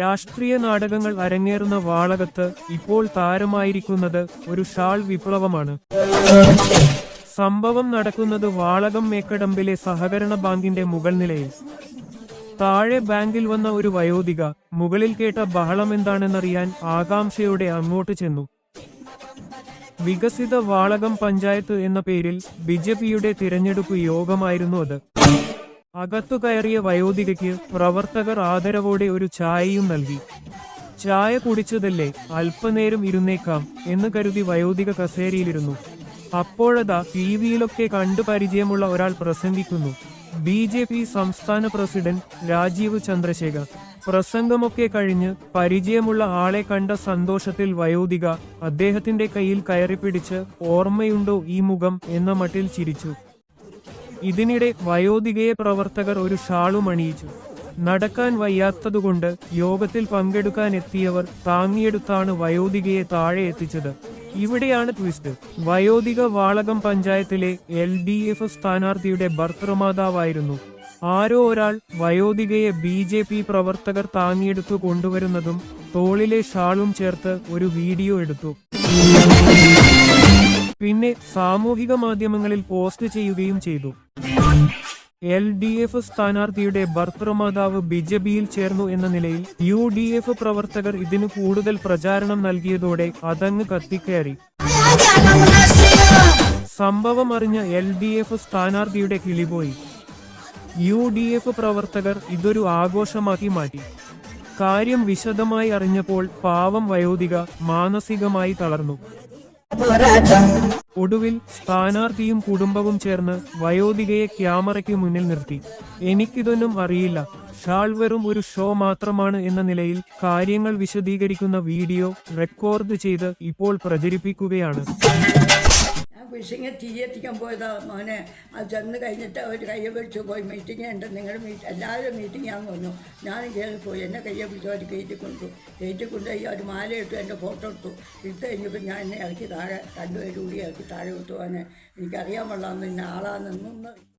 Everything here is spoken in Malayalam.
രാഷ്ട്രീയ നാടകങ്ങൾ അരങ്ങേറുന്ന വാളകത്ത് ഇപ്പോൾ താരമായിരിക്കുന്നത് ഒരു ഷാൾ വിപ്ലവമാണ്. സംഭവം നടക്കുന്നത് വാളകം മേക്കടമ്പിലെ സഹകരണ ബാങ്കിന്റെ മുകൾ നിലയിൽ. താഴെ ബാങ്കിൽ വന്ന ഒരു വയോധിക മുകളിൽ കേട്ട ബഹളം എന്താണെന്നറിയാൻ ആകാംക്ഷയോടെ അങ്ങോട്ട് ചെന്നു. വികസിത വാളകം പഞ്ചായത്ത് എന്ന പേരിൽ ബിജെപിയുടെ തിരഞ്ഞെടുപ്പ് യോഗമായിരുന്നു അത്. അകത്തു കയറിയ വയോധികയ്ക്ക് പ്രവർത്തകർ ആദരവോടെ ഒരു ചായയും നൽകി. ചായ കുടിച്ചതല്ലേ അല്പനേരം ഇരുന്നേക്കാം എന്ന് കരുതി വയോധിക കസേരയിലിരുന്നു. അപ്പോഴതാ ടി വിയിലൊക്കെ കണ്ടു പരിചയമുള്ള ഒരാൾ പ്രസംഗിക്കുന്നു. ബി ജെ പി സംസ്ഥാന പ്രസിഡന്റ് രാജീവ് ചന്ദ്രശേഖർ. പ്രസംഗമൊക്കെ കഴിഞ്ഞ് പരിചയമുള്ള ആളെ കണ്ട സന്തോഷത്തിൽ വയോധിക അദ്ദേഹത്തിന്റെ കയ്യിൽ കയറിപ്പിടിച്ച് ഓർമ്മയുണ്ടോ ഈ മുഖം എന്ന മട്ടിൽ ചിരിച്ചു. ഇതിനിടെ വയോധികയെ പ്രവർത്തകർ ഒരു ഷാളും അണിയിച്ചു. നടക്കാൻ വയ്യാത്തതുകൊണ്ട് യോഗത്തിൽ പങ്കെടുക്കാൻ എത്തിയവർ താങ്ങിയെടുത്താണ് വയോധികയെ താഴെ എത്തിച്ചത്. ഇവിടെയാണ് ട്വിസ്റ്റ്. വയോധിക വാളകം പഞ്ചായത്തിലെ എൽ ഡി എഫ് സ്ഥാനാർത്ഥിയുടെ ഭർത്തൃമാതാവായിരുന്നു. ആരോ ഒരാൾ വയോധികയെ ബി ജെ പി പ്രവർത്തകർ താങ്ങിയെടുത്തു കൊണ്ടുവരുന്നതും തോളിലെ ഷാളും ചേർത്ത് ഒരു വീഡിയോ എടുത്തു. പിന്നെ സാമൂഹിക മാധ്യമങ്ങളിൽ പോസ്റ്റ് ചെയ്യുകയും ചെയ്തു. എൽ ഡി എഫ് സ്ഥാനാർത്ഥിയുടെ ഭർത്തൃമാതാവ് ബിജെപിയിൽ ചേർന്നു എന്ന നിലയിൽ യു ഡി എഫ് പ്രവർത്തകർ ഇതിന് കൂടുതൽ പ്രചാരണം നൽകിയതോടെ അതങ്ങ് കത്തിക്കയറി സംഭവം അറിഞ്ഞ എൽ ഡി എഫ് സ്ഥാനാർത്ഥിയുടെ കിളിപോയി. യു ഡി എഫ് പ്രവർത്തകർ ഇതൊരു ആഘോഷമാക്കി മാറ്റി. കാര്യം വിശദമായി അറിഞ്ഞപ്പോൾ പാവം വയോധിക മാനസികമായി തളർന്നു. ഒടുവിൽ സ്ഥാനാർത്ഥിയും കുടുംബവും ചേർന്ന് വയോധികയെ ക്യാമറയ്ക്ക് മുന്നിൽ നിർത്തി. എനിക്കിതൊന്നും അറിയില്ല. ഷാൾ വെറും ഒരു ഷോ മാത്രമാണ് എന്ന നിലയിൽ കാര്യങ്ങൾ വിശദീകരിക്കുന്ന വീഡിയോ റെക്കോർഡ് ചെയ്ത് ഇപ്പോൾ പ്രചരിപ്പിക്കുകയാണ്. ഞാൻ തീയെത്തിക്കാൻ പോയതാ മോനെ. അത് ചെന്ന് കഴിഞ്ഞിട്ട് അവർ കയ്യെ പിടിച്ചു പോയി മീറ്റിംഗ് ഉണ്ട്. നിങ്ങളുടെ മീറ്റ് എല്ലാവരും മീറ്റിംഗ് ആണെന്ന് വന്നു. ഞാൻ കയറി പോയി. എന്നെ കയ്യെ പിടിച്ചു അവർ കയറ്റി കൊണ്ടു. കയറ്റി കൊണ്ടുപോയി അവർ മാല ഇട്ടു എന്റെ ഫോട്ടോ എടുത്തു ഇട്ട് കഴിഞ്ഞപ്പോൾ ഞാൻ എന്നെ ഇറക്കി താഴെ രണ്ടുപേരും കൂടി ഇറക്കി താഴെ വിട്ടു. അവനെ എനിക്കറിയാൻ പാടില്ല ഇന്ന ആളാണെന്നൊന്നും